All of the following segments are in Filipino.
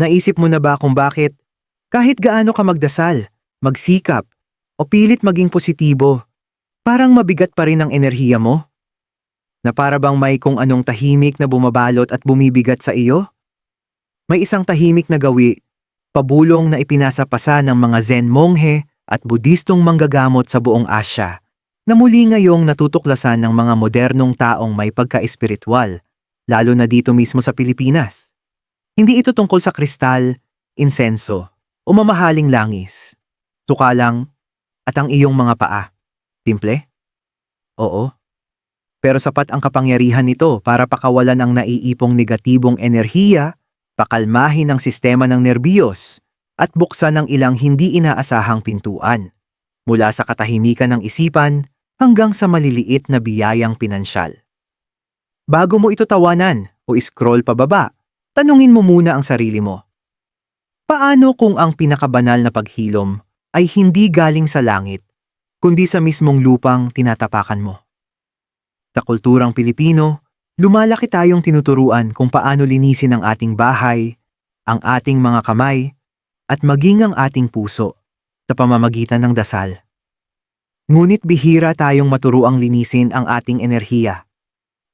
Naisip mo na ba kung bakit? Kahit gaano ka magdasal, magsikap, o pilit maging positibo, parang mabigat pa rin ang enerhiya mo? Na para bang may kung anong tahimik na bumabalot at bumibigat sa iyo? May isang tahimik na gawi, pabulong na ipinasapasa ng mga Zen monghe at Budistong manggagamot sa buong Asya, na muli ngayong natutuklasan ng mga modernong taong may pagka-espiritual, lalo na dito mismo sa Pilipinas. Hindi ito tungkol sa kristal, insenso, o mamahaling langis. Tuka lang, at ang iyong mga paa. Timple? Oo. Pero sapat ang kapangyarihan nito para pakawalan ang naiipong negatibong enerhiya, pakalmahin ang sistema ng nerbiyos, at buksan ang ilang hindi inaasahang pintuan. Mula sa katahimikan ng isipan hanggang sa maliliit na biyayang pinansyal. Bago mo ito tawanan o scroll pababa, tanungin mo muna ang sarili mo. Paano kung ang pinakabanal na paghilom ay hindi galing sa langit, kundi sa mismong lupang tinatapakan mo? Sa kulturang Pilipino, lumalaki tayong tinuturuan kung paano linisin ang ating bahay, ang ating mga kamay, at maging ang ating puso sa pamamagitan ng dasal. Ngunit bihira tayong maturuang linisin ang ating enerhiya,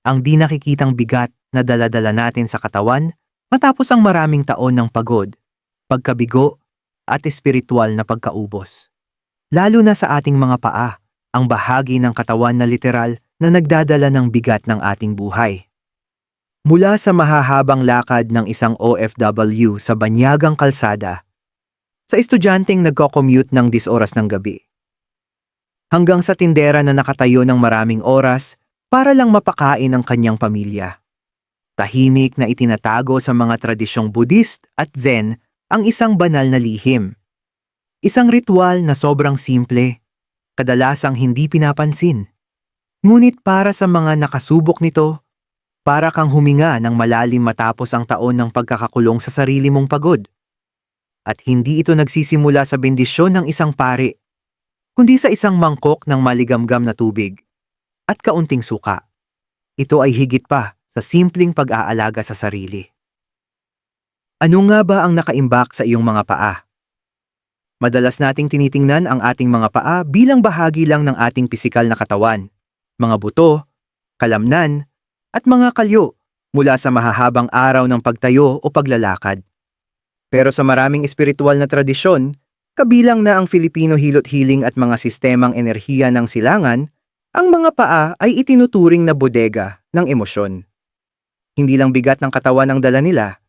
ang di nakikitang bigat na daladala natin sa katawan matapos ang maraming taon ng pagod, pagkabigo, at espiritual na pagkaubos. Lalo na sa ating mga paa, ang bahagi ng katawan na literal na nagdadala ng bigat ng ating buhay. Mula sa mahahabang lakad ng isang OFW sa banyagang kalsada, sa estudyanteng nagko-commute ng 10 oras ng gabi, hanggang sa tindera na nakatayo ng maraming oras para lang mapakain ang kanyang pamilya. Tahimik na itinatago sa mga tradisyong Buddhist at Zen ang isang banal na lihim. Isang ritual na sobrang simple, kadalasang hindi pinapansin. Ngunit para sa mga nakasubok nito, para kang huminga ng malalim matapos ang taon ng pagkakakulong sa sarili mong pagod. At hindi ito nagsisimula sa bendisyon ng isang pari, kundi sa isang mangkok ng maligamgam na tubig at kaunting suka. Ito ay higit pa sa simpleng pag-aalaga sa sarili. Ano nga ba ang nakaimbak sa iyong mga paa? Madalas nating tinitingnan ang ating mga paa bilang bahagi lang ng ating pisikal na katawan, mga buto, kalamnan, at mga kalyo mula sa mahahabang araw ng pagtayo o paglalakad. Pero sa maraming espiritual na tradisyon, kabilang na ang Filipino hilot healing at mga sistemang enerhiya ng silangan, ang mga paa ay itinuturing na bodega ng emosyon. Hindi lang bigat ng katawan ang dala nila,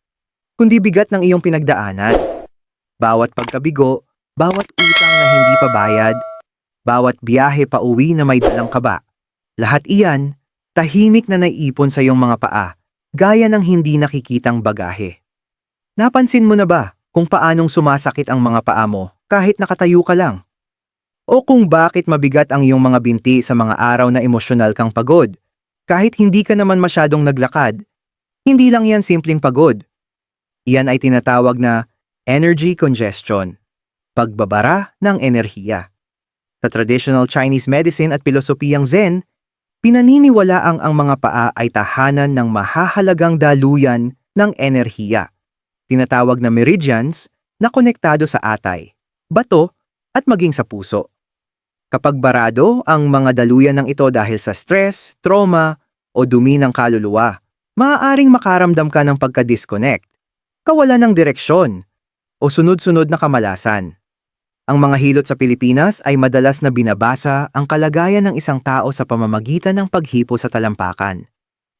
kundi bigat ng iyong pinagdaanan. Bawat pagkabigo, bawat utang na hindi pa bayad, bawat biyahe pa uwi na may dalang kaba. Lahat iyan, tahimik na naiipon sa iyong mga paa, gaya ng hindi nakikitang bagahe. Napansin mo na ba kung paanong sumasakit ang mga paa mo kahit nakatayo ka lang? O kung bakit mabigat ang iyong mga binti sa mga araw na emosyonal kang pagod? Kahit hindi ka naman masyadong naglakad, hindi lang yan simpleng pagod. Iyan ay tinatawag na energy congestion, pagbabara ng enerhiya. Sa traditional Chinese medicine at pilosopiyang Zen, pinaniniwala ang ang mga paa ay tahanan ng mahahalagang daluyan ng enerhiya. Tinatawag na meridians na konektado sa atay, bato at maging sa puso. Kapag barado ang mga daluyan ng ito dahil sa stress, trauma, o dumi ng kaluluwa, maaaring makaramdam ka ng pagka-disconnect, kawalan ng direksyon, o sunod-sunod na kamalasan. Ang mga hilot sa Pilipinas ay madalas na binabasa ang kalagayan ng isang tao sa pamamagitan ng paghipo sa talampakan.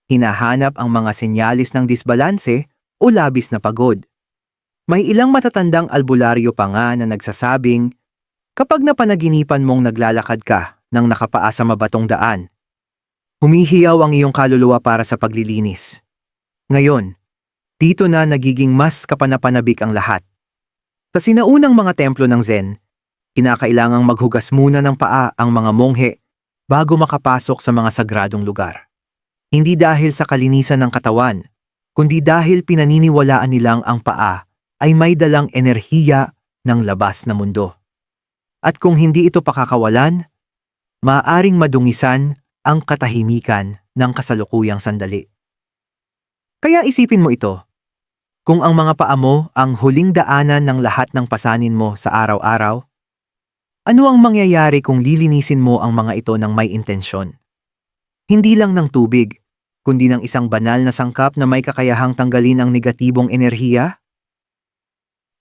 Hinahanap ang mga senyalis ng disbalanse o labis na pagod. May ilang matatandang albularyo pa nga na nagsasabing, kapag napanaginipan mong naglalakad ka ng nakapaa sa mabatong daan, humihiyaw ang iyong kaluluwa para sa paglilinis. Ngayon, dito na nagiging mas kapanapanabik ang lahat. Sa sinaunang mga templo ng Zen, kinakailangang maghugas muna ng paa ang mga monghe bago makapasok sa mga sagradong lugar. Hindi dahil sa kalinisan ng katawan, kundi dahil pinaniniwalaan nilang ang paa ay may dalang enerhiya ng labas na mundo. At kung hindi ito pakakawalan, maaaring madungisan ang katahimikan ng kasalukuyang sandali. Kaya isipin mo ito. Kung ang mga paa mo ang huling daanan ng lahat ng pasanin mo sa araw-araw, ano ang mangyayari kung lilinisin mo ang mga ito ng may intensyon? Hindi lang ng tubig, kundi ng isang banal na sangkap na may kakayahang tanggalin ang negatibong enerhiya?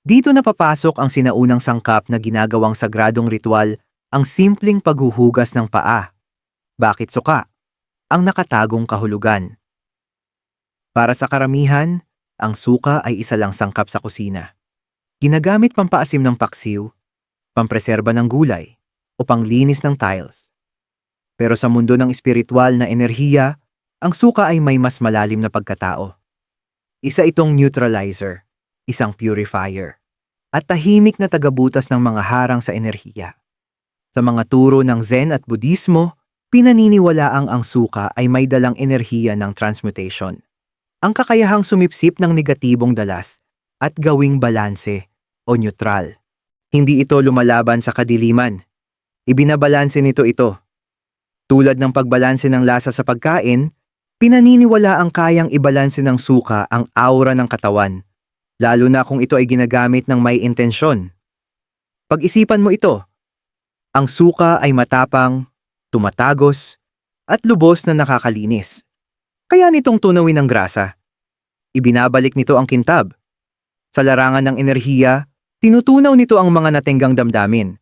Dito na papasok ang sinaunang sangkap na ginagawang sagradong ritual, ang simpleng paghuhugas ng paa. Bakit suka? Ang nakatagong kahulugan. Para sa karamihan, ang suka ay isa lang sangkap sa kusina. Ginagamit pampaasim ng paksiw, pampreserba ng gulay, o panglinis ng tiles. Pero sa mundo ng espiritual na enerhiya, ang suka ay may mas malalim na pagkatao. Isa itong neutralizer, isang purifier, at tahimik na tagabutas ng mga harang sa enerhiya. Sa mga turo ng Zen at Budismo, pinaniniwalaang ang suka ay may dalang enerhiya ng transmutation. Ang kakayahang sumipsip ng negatibong dalas at gawing balanse o neutral. Hindi ito lumalaban sa kadiliman. Ibinabalanse nito ito. Tulad ng pagbalanse ng lasa sa pagkain, pinaniniwala ang kayang ibalanse ng suka ang aura ng katawan, lalo na kung ito ay ginagamit ng may intensyon. Pag-isipan mo ito, ang suka ay matapang, tumatagos, at lubos na nakakalinis. Kaya nitong tunawin ang grasa. Ibinabalik nito ang kintab. Sa larangan ng enerhiya, tinutunaw nito ang mga natenggang damdamin.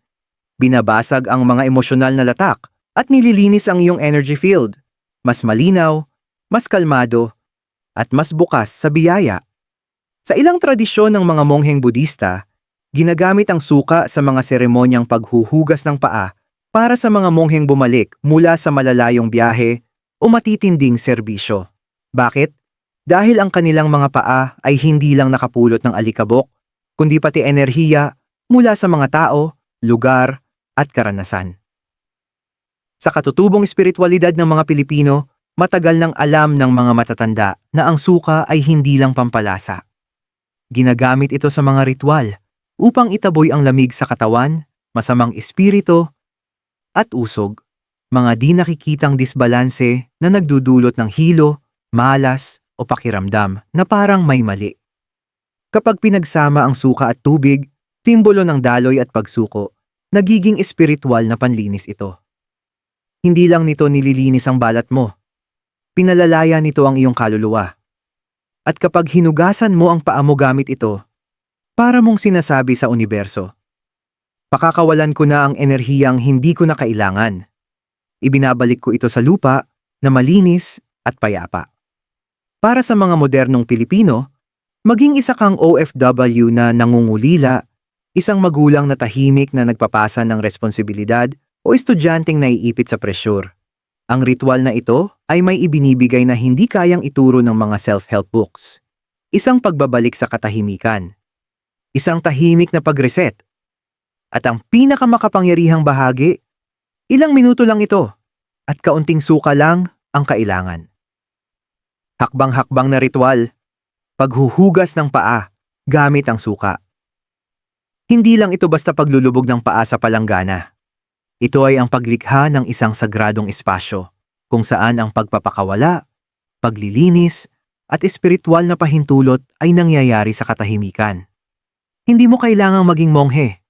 Binabasag ang mga emosyonal na latak at nililinis ang iyong energy field. Mas malinaw, mas kalmado, at mas bukas sa biyaya. Sa ilang tradisyon ng mga mongheng Budista, ginagamit ang suka sa mga seremonyang paghuhugas ng paa para sa mga mongheng bumalik mula sa malalayong biyahe o matitinding serbisyo. Bakit? Dahil ang kanilang mga paa ay hindi lang nakapulot ng alikabok, kundi pati enerhiya mula sa mga tao, lugar, at karanasan. Sa katutubong espiritualidad ng mga Pilipino, matagal nang alam ng mga matatanda na ang suka ay hindi lang pampalasa. Ginagamit ito sa mga ritual upang itaboy ang lamig sa katawan, masamang espiritu, at usog mga di nakikitang disbalanse na nagdudulot ng hilo, malas o pakiramdam na parang may mali. Kapag pinagsama ang suka at tubig, simbolo ng daloy at pagsuko, nagiging espiritual na panlinis ito. Hindi lang nito nililinis ang balat mo. Pinalalaya nito ang iyong kaluluwa. At kapag hinugasan mo ang paa mo gamit ito, para mong sinasabi sa universo, pakakawalan ko na ang enerhiyang hindi ko na kailangan ibinabalik ko ito sa lupa na malinis at payapa. Para sa mga modernong Pilipino, maging isa kang OFW na nangungulila, isang magulang na tahimik na nagpapasa ng responsibilidad o estudyanteng naiipit sa presyur. Ang ritual na ito ay may ibinibigay na hindi kayang ituro ng mga self-help books. Isang pagbabalik sa katahimikan. Isang tahimik na pag-reset. At ang pinakamakapangyarihang bahagi Ilang minuto lang ito at kaunting suka lang ang kailangan. Hakbang-hakbang na ritual, paghuhugas ng paa gamit ang suka. Hindi lang ito basta paglulubog ng paa sa palanggana. Ito ay ang paglikha ng isang sagradong espasyo kung saan ang pagpapakawala, paglilinis, at espiritual na pahintulot ay nangyayari sa katahimikan. Hindi mo kailangang maging monghe.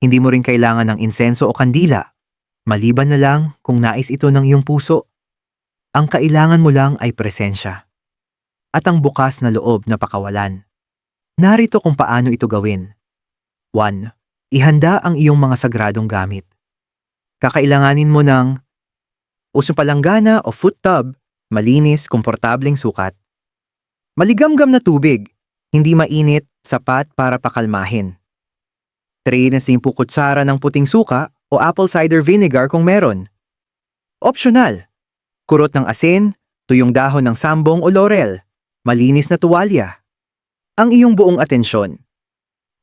Hindi mo rin kailangan ng insenso o kandila Maliban na lang kung nais ito ng iyong puso, ang kailangan mo lang ay presensya. At ang bukas na loob na pakawalan. Narito kung paano ito gawin. 1. Ihanda ang iyong mga sagradong gamit. Kakailanganin mo ng usupalanggana o foot tub, malinis, komportableng sukat. Maligamgam na tubig, hindi mainit, sapat para pakalmahin. Tray na simpu kutsara ng puting suka o apple cider vinegar kung meron. Optional. Kurot ng asin, tuyong dahon ng sambong o laurel, malinis na tuwalya. Ang iyong buong atensyon.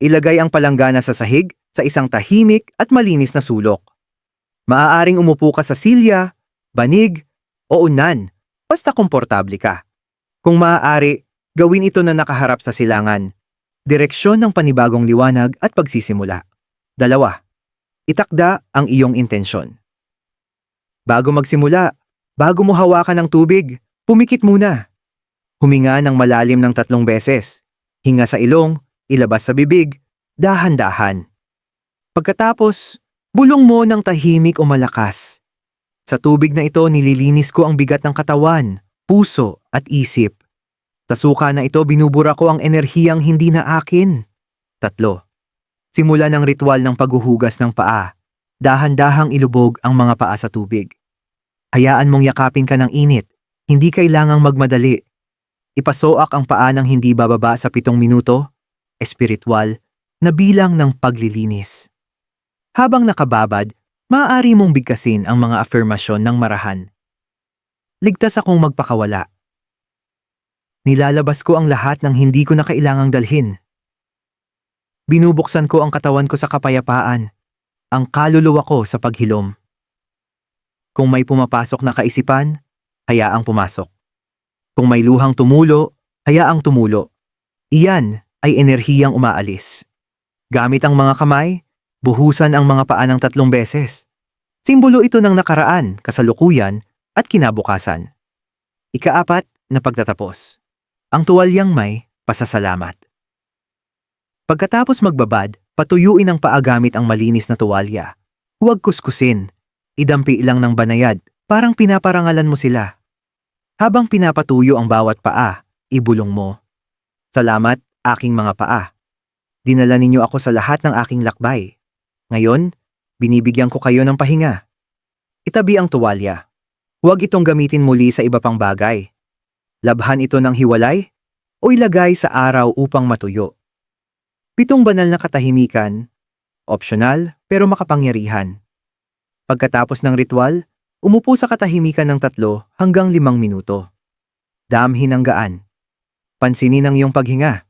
Ilagay ang palanggana sa sahig sa isang tahimik at malinis na sulok. Maaaring umupo ka sa silya, banig, o unan, basta komportable ka. Kung maaari, gawin ito na nakaharap sa silangan. Direksyon ng panibagong liwanag at pagsisimula. Dalawa. Itakda ang iyong intensyon. Bago magsimula, bago mo hawakan ng tubig, pumikit muna. Huminga ng malalim ng tatlong beses. Hinga sa ilong, ilabas sa bibig, dahan-dahan. Pagkatapos, bulong mo ng tahimik o malakas. Sa tubig na ito nililinis ko ang bigat ng katawan, puso at isip. Sa suka na ito binubura ko ang enerhiyang hindi na akin. Tatlo. Simula ng ritual ng paghuhugas ng paa. Dahan-dahang ilubog ang mga paa sa tubig. Hayaan mong yakapin ka ng init. Hindi kailangang magmadali. Ipasoak ang paa ng hindi bababa sa pitong minuto, espiritual, na bilang ng paglilinis. Habang nakababad, maaari mong bigkasin ang mga afirmasyon ng marahan. Ligtas akong magpakawala. Nilalabas ko ang lahat ng hindi ko na kailangang dalhin. Binubuksan ko ang katawan ko sa kapayapaan, ang kaluluwa ko sa paghilom. Kung may pumapasok na kaisipan, hayaang pumasok. Kung may luhang tumulo, hayaang tumulo. Iyan ay enerhiyang umaalis. Gamit ang mga kamay, buhusan ang mga paa ng tatlong beses. Simbolo ito ng nakaraan, kasalukuyan, at kinabukasan. Ikaapat na pagtatapos. Ang tuwalyang may pasasalamat. Pagkatapos magbabad, patuyuin ang paa gamit ang malinis na tuwalya. Huwag kuskusin. Idampi lang ng banayad, parang pinaparangalan mo sila. Habang pinapatuyo ang bawat paa, ibulong mo. Salamat, aking mga paa. Dinala ninyo ako sa lahat ng aking lakbay. Ngayon, binibigyan ko kayo ng pahinga. Itabi ang tuwalya. Huwag itong gamitin muli sa iba pang bagay. Labhan ito ng hiwalay o ilagay sa araw upang matuyo. Pitong banal na katahimikan, optional pero makapangyarihan. Pagkatapos ng ritual, umupo sa katahimikan ng tatlo hanggang limang minuto. Damhin ang gaan. Pansinin ang iyong paghinga.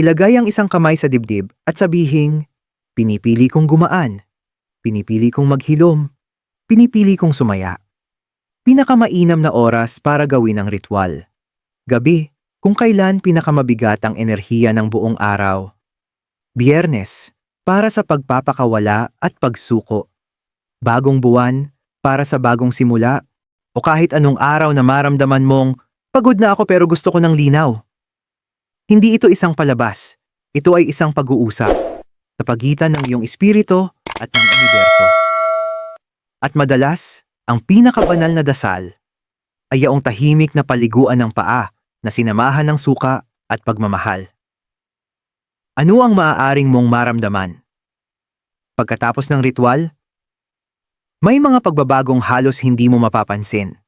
Ilagay ang isang kamay sa dibdib at sabihing, pinipili kong gumaan, pinipili kong maghilom, pinipili kong sumaya. Pinakamainam na oras para gawin ang ritual. Gabi, kung kailan pinakamabigat ang enerhiya ng buong araw. Biyernes, para sa pagpapakawala at pagsuko. Bagong buwan, para sa bagong simula. O kahit anong araw na maramdaman mong, pagod na ako pero gusto ko ng linaw. Hindi ito isang palabas. Ito ay isang pag-uusap sa pagitan ng iyong espiritu at ng universo. At madalas, ang pinakabanal na dasal ay yaong tahimik na paliguan ng paa na sinamahan ng suka at pagmamahal. Ano ang maaaring mong maramdaman? Pagkatapos ng ritual, may mga pagbabagong halos hindi mo mapapansin.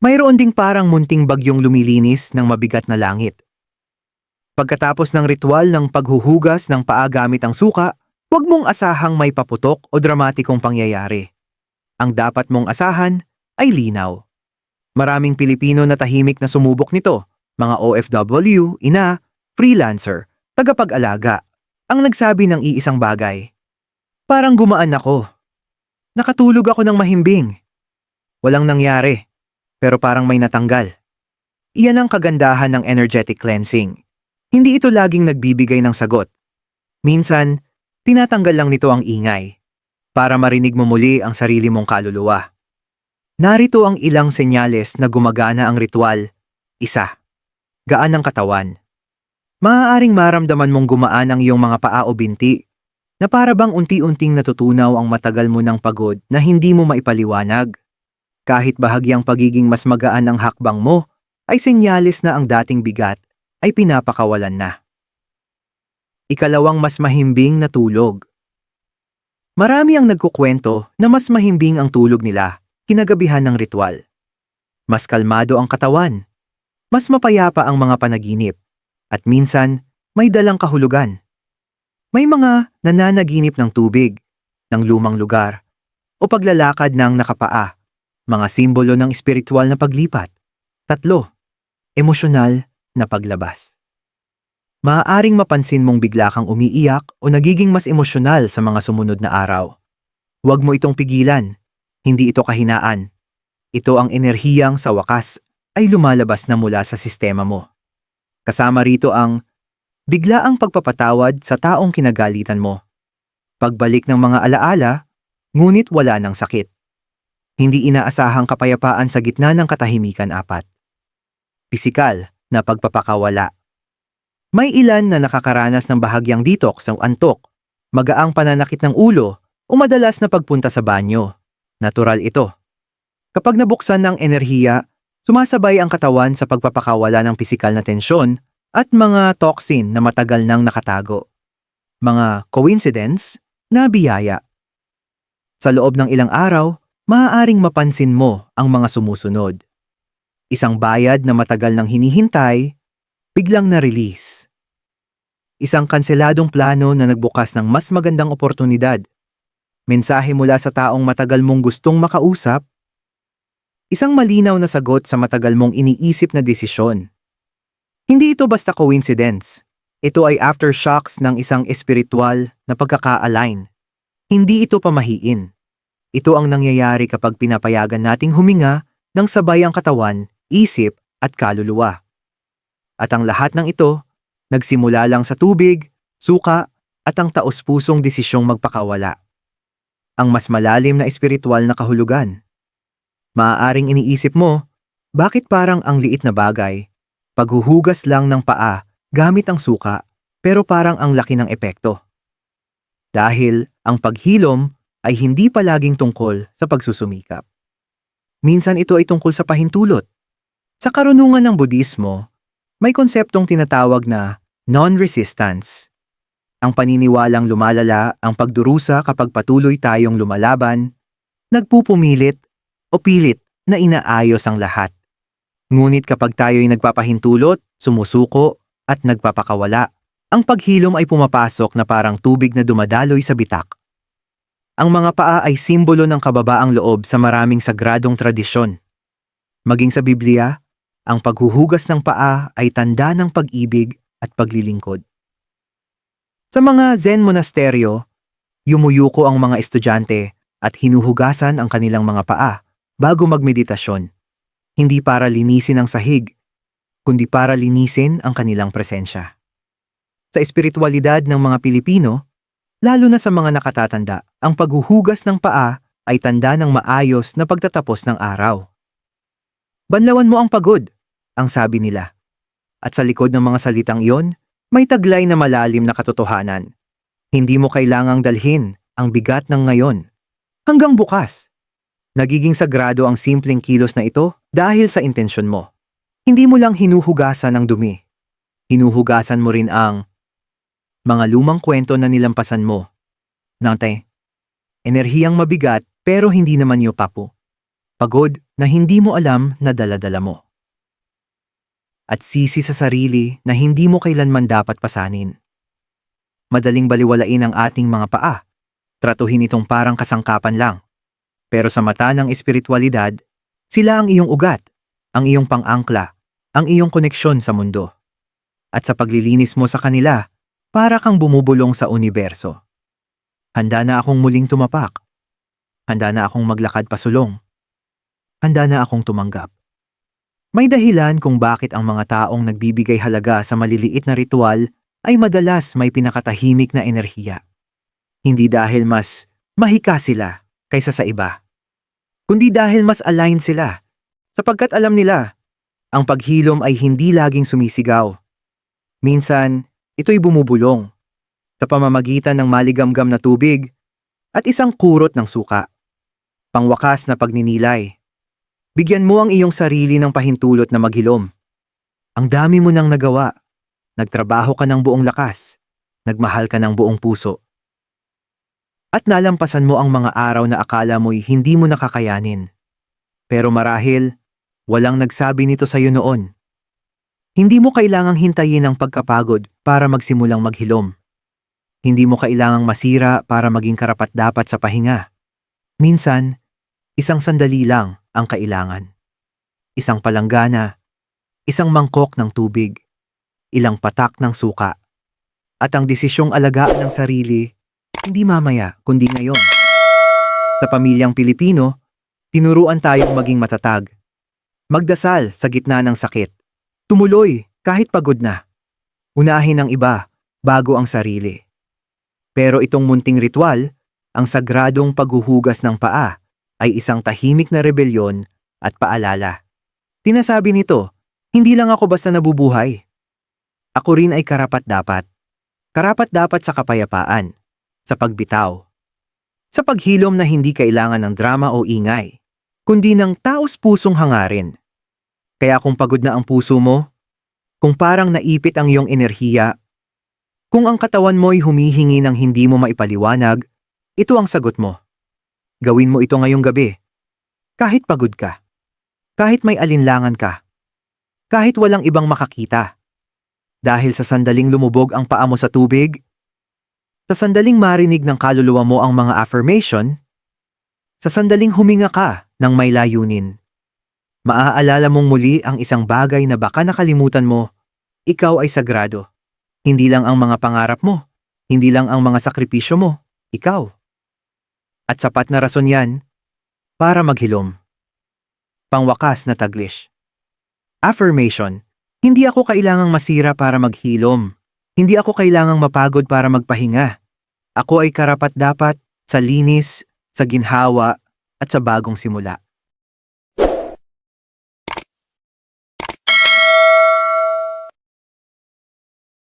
Mayroon ding parang munting bagyong lumilinis ng mabigat na langit. Pagkatapos ng ritual ng paghuhugas ng paa gamit ang suka, huwag mong asahang may paputok o dramatikong pangyayari. Ang dapat mong asahan ay linaw. Maraming Pilipino na tahimik na sumubok nito, mga OFW, ina, freelancer, tagapag-alaga, ang nagsabi ng iisang bagay. Parang gumaan ako. Nakatulog ako ng mahimbing. Walang nangyari, pero parang may natanggal. Iyan ang kagandahan ng energetic cleansing. Hindi ito laging nagbibigay ng sagot. Minsan, tinatanggal lang nito ang ingay para marinig mo muli ang sarili mong kaluluwa. Narito ang ilang senyales na gumagana ang ritual. Isa, gaan ng katawan. Maaaring maramdaman mong gumaan ang iyong mga paa o binti na para bang unti-unting natutunaw ang matagal mo ng pagod na hindi mo maipaliwanag. Kahit bahagyang pagiging mas magaan ang hakbang mo, ay senyales na ang dating bigat ay pinapakawalan na. Ikalawang mas mahimbing na tulog. Marami ang nagkukwento na mas mahimbing ang tulog nila kinagabihan ng ritual. Mas kalmado ang katawan. Mas mapayapa ang mga panaginip. At minsan, may dalang kahulugan. May mga nananaginip ng tubig, ng lumang lugar, o paglalakad ng nakapaa, mga simbolo ng espiritual na paglipat. Tatlo, emosyonal na paglabas. Maaaring mapansin mong bigla kang umiiyak o nagiging mas emosyonal sa mga sumunod na araw. Huwag mo itong pigilan. Hindi ito kahinaan. Ito ang enerhiyang sa wakas ay lumalabas na mula sa sistema mo. Kasama rito ang bigla ang pagpapatawad sa taong kinagalitan mo. Pagbalik ng mga alaala, ngunit wala ng sakit. Hindi inaasahang kapayapaan sa gitna ng katahimikan apat. Pisikal na pagpapakawala May ilan na nakakaranas ng bahagyang detox o antok, magaang pananakit ng ulo o madalas na pagpunta sa banyo. Natural ito. Kapag nabuksan ng enerhiya, sumasabay ang katawan sa pagpapakawala ng pisikal na tensyon at mga toxin na matagal nang nakatago. Mga coincidence na biyaya. Sa loob ng ilang araw, maaaring mapansin mo ang mga sumusunod. Isang bayad na matagal nang hinihintay, biglang na-release. Isang kanseladong plano na nagbukas ng mas magandang oportunidad. Mensahe mula sa taong matagal mong gustong makausap. Isang malinaw na sagot sa matagal mong iniisip na desisyon. Hindi ito basta coincidence. Ito ay aftershocks ng isang espiritual na pagkaka-align. Hindi ito pamahiin. Ito ang nangyayari kapag pinapayagan nating huminga ng sabay ang katawan, isip at kaluluwa. At ang lahat ng ito, nagsimula lang sa tubig, suka at ang taos-pusong desisyong magpakawala. Ang mas malalim na espiritual na kahulugan. Maaaring iniisip mo, bakit parang ang liit na bagay? Paghuhugas lang ng paa gamit ang suka, pero parang ang laki ng epekto. Dahil ang paghilom ay hindi palaging tungkol sa pagsusumikap. Minsan ito ay tungkol sa pahintulot. Sa karunungan ng Budismo, may konseptong tinatawag na non-resistance. Ang paniniwalang lumalala ang pagdurusa kapag patuloy tayong lumalaban, nagpupumilit o pilit na inaayos ang lahat. Ngunit kapag tayo'y nagpapahintulot, sumusuko at nagpapakawala, ang paghilom ay pumapasok na parang tubig na dumadaloy sa bitak. Ang mga paa ay simbolo ng kababaang loob sa maraming sagradong tradisyon. Maging sa Biblia, ang paghuhugas ng paa ay tanda ng pag-ibig at paglilingkod. Sa mga Zen monasteryo, yumuyuko ang mga estudyante at hinuhugasan ang kanilang mga paa bago magmeditasyon. Hindi para linisin ang sahig, kundi para linisin ang kanilang presensya. Sa espiritualidad ng mga Pilipino, lalo na sa mga nakatatanda, ang paghuhugas ng paa ay tanda ng maayos na pagtatapos ng araw. Banlawan mo ang pagod, ang sabi nila. At sa likod ng mga salitang iyon, may taglay na malalim na katotohanan. Hindi mo kailangang dalhin ang bigat ng ngayon. Hanggang bukas. Nagiging sagrado ang simpleng kilos na ito dahil sa intensyon mo. Hindi mo lang hinuhugasan ang dumi. Hinuhugasan mo rin ang mga lumang kwento na nilampasan mo. Nante, enerhiyang mabigat pero hindi naman yung papo. Pagod na hindi mo alam na daladala mo at sisi sa sarili na hindi mo kailanman dapat pasanin. Madaling baliwalain ang ating mga paa. Tratuhin itong parang kasangkapan lang. Pero sa mata ng espiritualidad, sila ang iyong ugat, ang iyong pang-angkla, ang iyong koneksyon sa mundo. At sa paglilinis mo sa kanila, para kang bumubulong sa universo. Handa na akong muling tumapak. Handa na akong maglakad pasulong. Handa na akong tumanggap. May dahilan kung bakit ang mga taong nagbibigay halaga sa maliliit na ritual ay madalas may pinakatahimik na enerhiya. Hindi dahil mas mahika sila kaysa sa iba, kundi dahil mas aligned sila, sapagkat alam nila, ang paghilom ay hindi laging sumisigaw. Minsan, ito'y bumubulong sa pamamagitan ng maligamgam na tubig at isang kurot ng suka. Pangwakas na pagninilay Bigyan mo ang iyong sarili ng pahintulot na maghilom. Ang dami mo nang nagawa. Nagtrabaho ka ng buong lakas. Nagmahal ka ng buong puso. At nalampasan mo ang mga araw na akala mo'y hindi mo nakakayanin. Pero marahil, walang nagsabi nito sa iyo noon. Hindi mo kailangang hintayin ang pagkapagod para magsimulang maghilom. Hindi mo kailangang masira para maging karapat-dapat sa pahinga. Minsan, isang sandali lang ang kailangan. Isang palanggana, isang mangkok ng tubig, ilang patak ng suka, at ang desisyong alagaan ng sarili, hindi mamaya kundi ngayon. Sa pamilyang Pilipino, tinuruan tayong maging matatag. Magdasal sa gitna ng sakit. Tumuloy kahit pagod na. Unahin ang iba bago ang sarili. Pero itong munting ritual, ang sagradong paghuhugas ng paa, ay isang tahimik na rebelyon at paalala. Tinasabi nito, hindi lang ako basta nabubuhay. Ako rin ay karapat-dapat. Karapat-dapat sa kapayapaan, sa pagbitaw, sa paghilom na hindi kailangan ng drama o ingay, kundi ng taos-pusong hangarin. Kaya kung pagod na ang puso mo, kung parang naipit ang iyong enerhiya, kung ang katawan mo'y humihingi ng hindi mo maipaliwanag, ito ang sagot mo. Gawin mo ito ngayong gabi. Kahit pagod ka. Kahit may alinlangan ka. Kahit walang ibang makakita. Dahil sa sandaling lumubog ang paa mo sa tubig, sa sandaling marinig ng kaluluwa mo ang mga affirmation, sa sandaling huminga ka ng may layunin, maaalala mong muli ang isang bagay na baka nakalimutan mo, ikaw ay sagrado. Hindi lang ang mga pangarap mo, hindi lang ang mga sakripisyo mo, ikaw. At sapat na rason yan para maghilom. Pangwakas na taglish. Affirmation. Hindi ako kailangang masira para maghilom. Hindi ako kailangang mapagod para magpahinga. Ako ay karapat-dapat sa linis, sa ginhawa, at sa bagong simula.